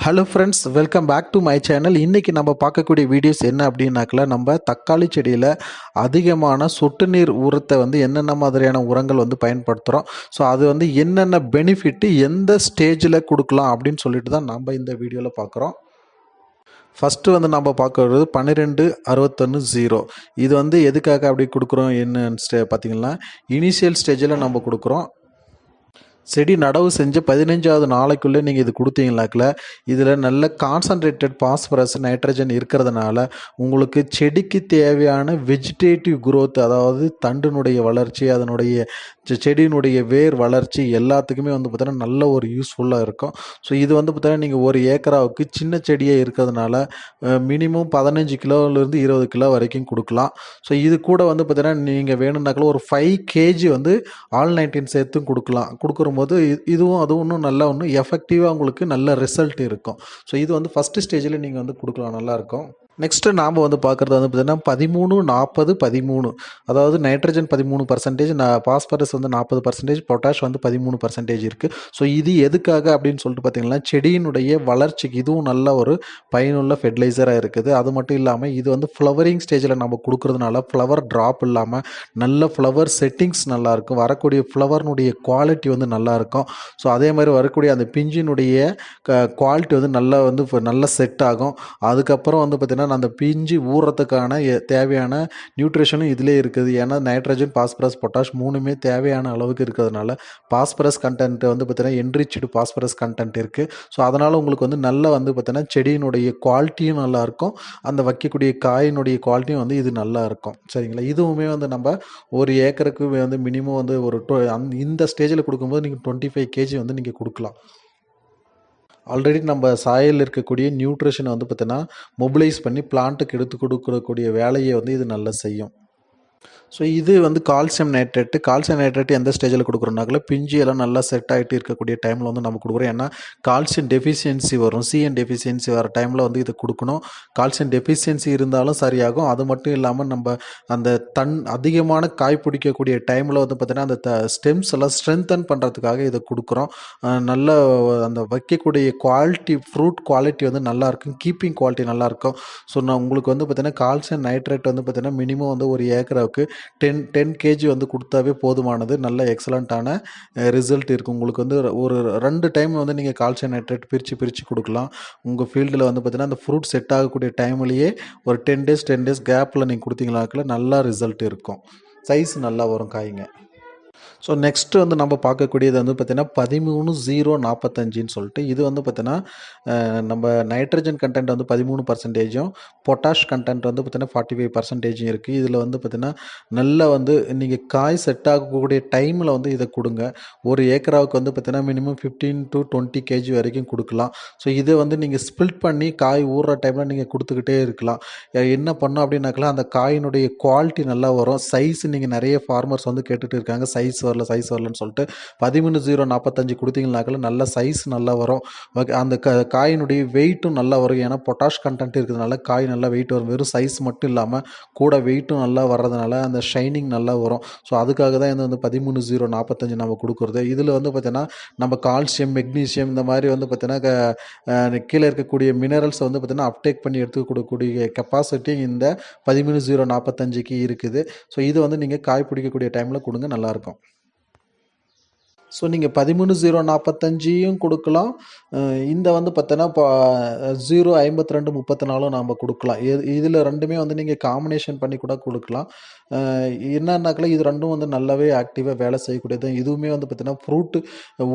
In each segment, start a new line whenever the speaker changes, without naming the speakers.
Hello friends welcome back to my channel இன்றைக்கி நம்ம பார்க்கக்கூடிய வீடியோஸ் என்ன அப்படின்னாக்கல நம்ம தக்காளி செடியில் அதிகமான சொட்டு நீர் உரத்தை வந்து என்னென்ன மாதிரியான உரங்கள் வந்து பயன்படுத்துகிறோம் ஸோ அது வந்து என்னென்ன பெனிஃபிட்டு எந்த ஸ்டேஜில் கொடுக்கலாம் அப்படின்னு சொல்லிட்டு தான் நம்ம இந்த வீடியோவில் பார்க்குறோம். ஃபஸ்ட்டு வந்து நம்ம பார்க்கறது பன்னிரெண்டு அறுபத்தொன்று ஜீரோ இது வந்து எதுக்காக அப்படி கொடுக்குறோம்? என்னன்னு ஸ்டே பார்த்தீங்கன்னா இனிஷியல் ஸ்டேஜில் நம்ம கொடுக்குறோம். செடி நடவு செஞ்சு பதினஞ்சாவது நாளைக்குள்ளே நீங்கள் இது கொடுத்தீங்களாக்கில் இதில் நல்ல கான்சன்ட்ரேட்டட் பாஸ்பரஸ் நைட்ரஜன் இருக்கிறதுனால உங்களுக்கு செடிக்கு தேவையான வெஜிடேட்டிவ் குரோத் அதாவது தண்டினுடைய வளர்ச்சி அதனுடைய செடியினுடைய வேர் வளர்ச்சி எல்லாத்துக்குமே வந்து பார்த்தீங்கன்னா நல்ல ஒரு யூஸ்ஃபுல்லாக இருக்கும். ஸோ இது வந்து பார்த்தீங்கன்னா நீங்கள் ஒரு ஏக்கராவுக்கு சின்ன செடியே இருக்கிறதுனால மினிமம் பதினஞ்சு கிலோலேருந்து இருபது கிலோ வரைக்கும் கொடுக்கலாம். ஸோ இது கூட வந்து பார்த்தீங்கன்னா நீங்கள் வேணும்னாக்கில் ஒரு ஃபைவ் கேஜி வந்து ஆல் நைன்டீன் சேர்த்தும் கொடுக்கலாம். கொடுக்குற வரும்போது இதுவும் அதுவும் இன்னும் நல்லா இன்னும் எஃபெக்டிவாக உங்களுக்கு நல்ல ரிசல்ட் இருக்கும். ஸோ இது வந்து ஃபஸ்ட்டு ஸ்டேஜில் நீங்கள் வந்து கொடுக்கலாம். நல்லாயிருக்கும் நெக்ஸ்ட்டு நாம் வந்து பார்க்குறது வந்து பார்த்திங்கன்னா பதிமூணு நாற்பது பதிமூணு. அதாவது நைட்ரஜன் பதிமூணு பர்சன்டேஜ் பாஸ்பரஸ் வந்து நாற்பது பர்சன்டேஜ் பொட்டாஷ் வந்து பதிமூணு பர்சன்டேஜ் இருக்குது ஸோ இது எதுக்காக அப்படின்னு சொல்லிட்டு பார்த்திங்கன்னா செடியினுடைய வளர்ச்சிக்கு இதுவும் நல்ல ஒரு பயனுள்ள ஃபெர்டிலைசராக இருக்குது. அது மட்டும் இல்லாமல் இது வந்து ஃப்ளவரிங் ஸ்டேஜில் நம்ம கொடுக்கறதுனால ஃப்ளவர் ட்ராப் இல்லாமல் நல்ல ஃப்ளவர் செட்டிங்ஸ் நல்லாயிருக்கும் வரக்கூடிய ஃப்ளவர்னுடைய குவாலிட்டி வந்து நல்லாயிருக்கும் ஸோ அதே மாதிரி வரக்கூடிய அந்த பிஞ்சினுடைய குவாலிட்டி வந்து நல்லா வந்து நல்லா செட் ஆகும். அதுக்கப்புறம் வந்து பார்த்திங்கன்னா அந்த பிஞ்சு ஊறுறதுக்கான தேவையான நியூட்ரிஷனும் இதிலே இருக்குது. ஏன்னா நைட்ரஜன் பாஸ்பரஸ் பொட்டாஷ் மூணுமே தேவையான அளவுக்கு இருக்கிறதுனால பாஸ்பரஸ் கண்டென்ட் வந்து பார்த்தீங்கன்னா என்ரிச்டு பாஸ்பரஸ் கண்டென்ட் இருக்குது ஸோ அதனால் உங்களுக்கு வந்து நல்லா வந்து பார்த்தீங்கன்னா செடியினுடைய குவாலிட்டியும் நல்லாயிருக்கும் அந்த வைக்கக்கூடிய காயினுடைய குவாலிட்டியும் வந்து இது நல்லா இருக்கும். சரிங்களா? இதுவுமே வந்து நம்ம ஒரு ஏக்கருக்கு வந்து மினிமம் வந்து ஒரு டொ அந் இந்த ஸ்டேஜில் கொடுக்கும்போது நீங்கள் டுவெண்ட்டி ஃபைவ் கேஜி வந்து நீங்கள் கொடுக்கலாம். ஆல்ரெடி நம்ம சாயலில் இருக்கக்கூடிய நியூட்ரிஷனை வந்து பார்த்தீங்கன்னா மொபிலைஸ் பண்ணி பிளான்ட்டுக்கு எடுத்து கொடுக்கக்கூடிய வேலையை வந்து இது நல்லா செய்யும். ஸோ இது வந்து கால்சியம் நைட்ரேட்டு கால்சியம் நைட்ரேட் எந்த ஸ்டேஜில் கொடுக்குறோம்னாக்கல பிஞ்சு எல்லாம் நல்லா செட் ஆகிட்டு இருக்கக்கூடிய டைமில் வந்து நம்ம கொடுக்குறோம். ஏன்னா கால்சியம் டெஃபிஷியன்சி வரும். சிஎன் டெஃபிஷியன்சி வர டைமில் வந்து இது கொடுக்கணும். கால்சியம் டெஃபிஷியன்சி இருந்தாலும் சரியாகும். அது மட்டும் இல்லாமல் நம்ம அந்த தன் அதிகமான காய் பிடிக்கக்கூடிய டைமில் வந்து பார்த்திங்கன்னா அந்த த ஸ்டெம்ஸ் எல்லாம் ஸ்ட்ரென்தன் பண்ணுறதுக்காக இதை கொடுக்குறோம். நல்ல அந்த வைக்கக்கூடிய குவாலிட்டி ஃப்ரூட் குவாலிட்டி வந்து நல்லாயிருக்கும் கீப்பிங் குவாலிட்டி நல்லாயிருக்கும் ஸோ நான் உங்களுக்கு வந்து பார்த்திங்கன்னா கால்சியம் நைட்ரேட் வந்து பார்த்திங்கன்னா மினிமம் வந்து ஒரு ஏக்கரை அளவுக்கு டென் டென் கேஜி வந்து கொடுத்தாவே போதுமானது. நல்ல எக்ஸலண்ட்டான ரிசல்ட் இருக்கும் உங்களுக்கு வந்து ஒரு ரெண்டு டைம் வந்து நீங்கள் கால்சியம் நைட்ரேட் பிரித்து பிரித்து கொடுக்கலாம் உங்கள் ஃபீல்டில் வந்து பார்த்தீங்கன்னா அந்த ஃப்ரூட் செட் ஆகக்கூடிய டைம்லேயே ஒரு டென் டேஸ் டென் டேஸ் கேப்பில் நீங்கள் கொடுத்தீங்களாக்கில் நல்லா ரிசல்ட் இருக்கும். சைஸ் நல்லா வரும் காய்ங்க. ஸோ நெக்ஸ்ட்டு வந்து நம்ம பார்க்கக்கூடியது வந்து பார்த்திங்கன்னா பதிமூணு ஜீரோ நாற்பத்தஞ்சின்னு சொல்லிட்டு இது வந்து பார்த்திங்கன்னா நம்ம நைட்ரஜன் கண்டென்ட் வந்து பதிமூணு பர்சன்டேஜும் பொட்டாஷ் கண்டென்ட் வந்து பார்த்திங்கன்னா ஃபார்ட்டி ஃபைவ் பர்சன்டேஜும் இருக்குது இதில் வந்து பார்த்திங்கன்னா நல்லா வந்து நீங்கள் காய் செட் ஆகக்கூடிய டைமில் வந்து இதை கொடுங்க. ஒரு ஏக்கராவுக்கு வந்து பார்த்திங்கன்னா minimum fifteen to twenty KG வரைக்கும் கொடுக்கலாம். ஸோ இதை வந்து நீங்கள் ஸ்பில்ட் பண்ணி காய் ஊறுற டைமில் நீங்கள் கொடுத்துக்கிட்டே இருக்கலாம். என்ன பண்ணோம் அப்படின்னாக்கலாம் அந்த காயினுடைய குவாலிட்டி நல்லா வரும். சைஸ் நீங்கள் நிறைய ஃபார்மர்ஸ் வந்து கேட்டுகிட்டு இருக்காங்க. சைஸ் வரல சைஸ் வரலன்னு சொல்லிட்டு பதிமூணு ஜீரோ நாற்பத்தஞ்சு கொடுத்தீங்கனாக்கல நல்ல சைஸ் நல்லா வரும். ஓகே அந்த க காயினுடைய வெயிட்டும் நல்லா வரும். ஏன்னா பொட்டாஷ் கண்டென்ட் இருக்கிறதுனால காய் நல்லா வெயிட் வரும். வெறும் சைஸ் மட்டும் இல்லாமல் கூட வெயிட்டும் நல்லா வர்றதுனால அந்த ஷைனிங் நல்லா வரும். ஸோ அதுக்காக தான் இது வந்து பதிமூணு ஜீரோ நாற்பத்தஞ்சு நம்ம கொடுக்குறது. இதில் வந்து பார்த்தீங்கன்னா நம்ம கால்சியம் மெக்னீசியம் இந்த மாதிரி வந்து பார்த்தீங்கன்னா கீழே இருக்கக்கூடிய மினரல்ஸ் வந்து பார்த்தீங்கன்னா அப்டேக் பண்ணி எடுத்து கொடுக்கக்கூடிய கெப்பாசிட்டி இந்த பதிமூணு ஜீரோ நாற்பத்தஞ்சுக்கு இருக்குது. ஸோ இது வந்து நீங்கள் காய் பிடிக்கக்கூடிய டைமில் கொடுங்க நல்லாயிருக்கும் ஸோ நீங்கள் பதிமூணு ஜீரோ நாற்பத்தஞ்சியும் கொடுக்கலாம். இந்த வந்து பார்த்தோன்னா இப்போ ஜீரோ ஐம்பத்தி ரெண்டு முப்பத்தி நாலும் நாம் கொடுக்கலாம். இதில் ரெண்டுமே வந்து நீங்கள் காம்பினேஷன் பண்ணி கூட கொடுக்கலாம். அஹ் இது ரெண்டும் வந்து நல்லாவே ஆக்டிவாக வேலை செய்யக்கூடியது. இதுவுமே வந்து பார்த்தீங்கன்னா ஃப்ரூட்டு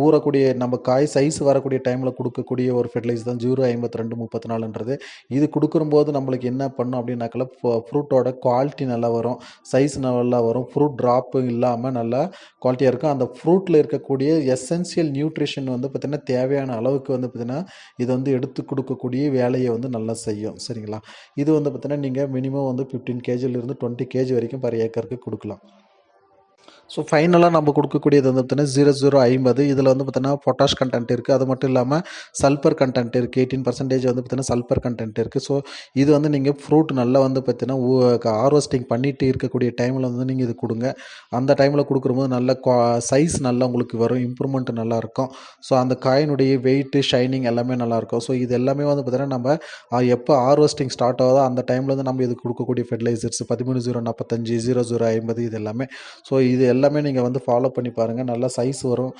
ஊறக்கூடிய நம்ம காய் சைஸ் வரக்கூடிய டைமில் கொடுக்கக்கூடிய ஒரு ஃபெர்டிலைஸ் தான். ஜீரோ ஐம்பத்தி ரெண்டு முப்பத்தி நாலுன்றது இது கொடுக்கும்போது நம்மளுக்கு என்ன பண்ணும் அப்படின்னாக்கல ஃப்ரூட்டோட குவாலிட்டி நல்லா வரும். சைஸ் நல்லா வரும். ஃப்ரூட் ட்ராப்பு இல்லாமல் நல்லா குவாலிட்டியாக இருக்கும். அந்த ஃப்ரூட்டில் இருக்க இருக்கக்கூடிய எசென்சியல் நியூட்ரிஷன் வந்து பார்த்திங்கன்னா தேவையான அளவுக்கு வந்து பார்த்திங்கன்னா இது வந்து எடுத்து கொடுக்கக்கூடிய வேலையை வந்து நல்லா செய்யும். சரிங்களா? இது வந்து பார்த்திங்கன்னா நீங்கள் மினிமம் வந்து ஃபிஃப்டீன் கேஜிலிருந்து டுவெண்ட்டி கேஜி வரைக்கும் பர் ஏக்கருக்கு கொடுக்கலாம். ஸோ ஃபைனலாக நம்ம கொடுக்கக்கூடியது வந்து பார்த்தீங்கன்னா ஜீரோ ஜீரோ ஐம்பது. இதில் வந்து பார்த்தீங்கன்னா பொட்டாஷ் கண்டென்ட் இருக்குது அது மட்டும் இல்லாமல் சல்பர் கண்டென்ட் இருக்குது எயிட்டீன் பர்சன்டேஜ் வந்து பார்த்தீங்கன்னா சல்பர் கண்டென்ட் இருக்குது ஸோ இது வந்து நீங்கள் ஃப்ரூட் நல்லா வந்து பார்த்தீங்கன்னா ஹார்வெஸ்டிங் பண்ணிட்டு இருக்கக்கூடிய டைமில் வந்து நீங்கள் இது கொடுங்க. அந்த டைமில் கொடுக்குறபோது நல்ல சைஸ் நல்லா உங்களுக்கு வரும். இம்ப்ரூவ்மெண்ட் நல்லாயிருக்கும் ஸோ அந்த காயினுடைய வெயிட்டு ஷைனிங் எல்லாமே நல்லாயிருக்கும் ஸோ இது எல்லாமே வந்து பார்த்தீங்கன்னா நம்ம எப்போ ஹார்வெஸ்டிங் ஸ்டார்ட் ஆகுதோ அந்த டைமில் வந்து நம்ம இது கொடுக்கக்கூடிய ஃபெர்டிலைசர்ஸ் பதிமூணு ஜீரோ நாற்பத்தஞ்சு ஜீரோ ஜீரோ ஐம்பது இது எல்லாமே. ஸோ இது எல்லாமே நீங்கள் வந்து ஃபாலோ பண்ணி பாருங்கள் நல்லா சைஸ் வரும்.